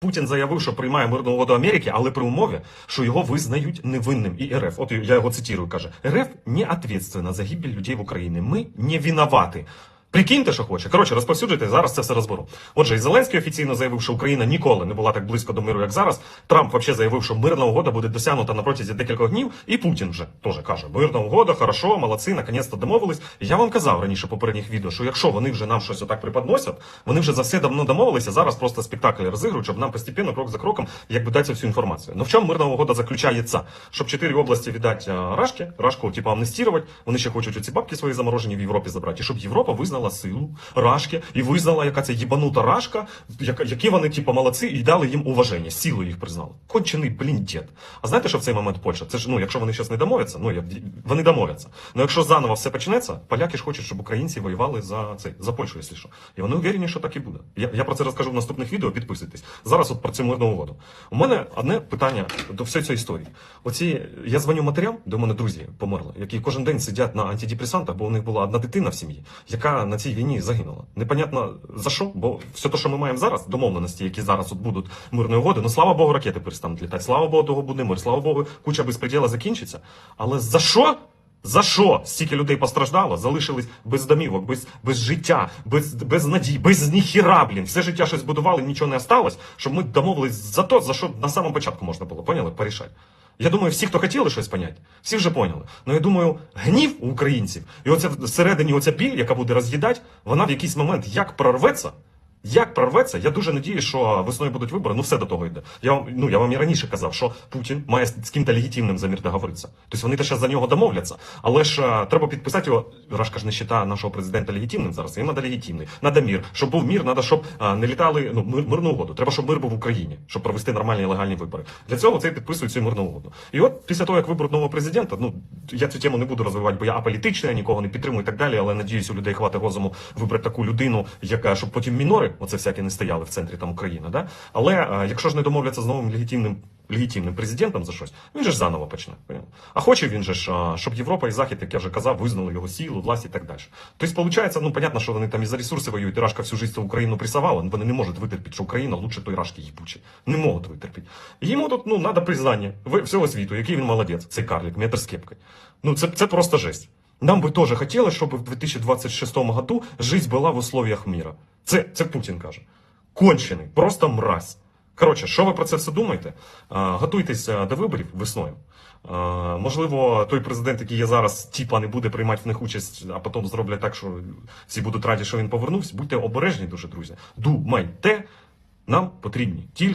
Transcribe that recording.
Путін заявив, що приймає мирну угоду Америки, але при умові, що його визнають невинним. І РФ, от я його цитірую, каже: РФ не ответственна за гибель людей в Україні. Ми не винуваті. Прикиньте, що хоче. Коротше, розповсюджуйте, зараз це все розберу. Отже, і Зеленський офіційно заявив, що Україна ніколи не була так близько до миру, як зараз. Трамп взагалі заявив, що мирна угода буде досягнута на протязі декількох днів. І Путін вже теж каже: мирна угода, хорошо, молодці, наконець-то домовились. Я вам казав раніше попередніх відео, що якщо вони вже нам щось отак приподносять, вони вже за все давно домовилися. Зараз просто спектакль розігрують, щоб нам постепенно, крок за кроком, якби дати всю інформацію. Ну в чому мирна угода заключається? Щоб чотири області віддати Рашки, Рашку, типу, амнестувати. Вони ще хочуть ці бабки свої заморожені в Європі забрати. І щоб Європа визнала силу Рашки і визнала, яка це їбанута Рашка, яка, які вони, типу, молодці, і дали їм уваження, силу їх признали. Кончений, блін, дід. А знаєте, що в цей момент Польща? Це ж ну, якщо вони зараз не домовляться, ну я вони домовляться. Ну якщо заново все почнеться, поляки ж хочуть, щоб українці воювали за цей за Польщу, якщо що. І вони уверені, що так і буде. Я, я про це розкажу в наступних відео. Підписуйтесь. Зараз от про цю мирну угоду. У мене одне питання до всієї цієї історії. Оці я дзвоню матерям, у мене друзі померли, які кожен день сидять на антидепресантах, бо у них була одна дитина в сім'ї, яка на цій війні загинула. Непонятно за що, бо все те, що ми маємо зараз, домовленості, які зараз от будуть мирної угоди, ну слава Богу, ракети перестануть літати. Слава Богу, того буде мир. Слава Богу, куча безпреділа закінчиться. Але за що? За що стільки людей постраждало, залишились без домівок, без, без життя, без, без надій, без ніхіра, блін. Все життя щось будували, нічого не осталось, щоб ми домовились за то, за що на самому початку можна було, поняли? Порішати. Я думаю, всі, хто хотіли щось поняти, всі вже поняли. Ну я думаю, гнів у українців, і оця всередині оця біль, яка буде роз'їдати, вона в якийсь момент як прорветься. Як прорветься, я дуже надію, що весною будуть вибори. Ну все до того йде. Я вам ну я вам і раніше казав, що Путін має з ким-то легітимним замір договоритися. Тобто вони ще за нього домовляться. Але ж е, треба підписати його. Рашка ж не вважає нашого президента легітимним зараз. Їм треба легітимний. Надо мір. Щоб був мір, треба, щоб е, не літали ну мир, мирну угоду. Треба, щоб мир був в Україні, щоб провести нормальні легальні вибори. Для цього це підписують цю мирну угоду. І от після того, як виберуть нового президента, ну я цю тему не буду розвивати, бо я аполітичний, я нікого не підтримую і так далі. Але надіюсь, у людей хватить розуму вибрати таку людину, яка щоб потім мінори, оце всякі не стояли в центрі там України. Да? Але е, якщо ж не домовляться з новим легітимним легітимним президентом за щось, він же ж заново почне. А хоче він же ж, щоб Європа і Захід, як я вже казав, визнали його силу, власть і так далі. Тобто, виходить, ну понятно, що вони там і за ресурси воюють, і Рашка всю життя Україну присавала, вони не можуть витерпіти, що Україна лучше той Рашки їбучий. Не можуть витерпіти. Йому тут ну треба признання всього світу, який він молодець, цей карлик, метр з кепкою. Ну це, це просто жесть. Нам би теж хотілося, щоб в 2026 году життя була в условиях мира. Це, це Путін каже. Кончений, просто мразь. Коротше, що ви про це все думаєте? Готуйтесь до виборів весною. Можливо, той президент, який є зараз, тіпа не буде приймати в них участь, а потім зроблять так, що всі будуть раді, що він повернувся. Будьте обережні дуже, друзі. Думайте, нам потрібні тільки.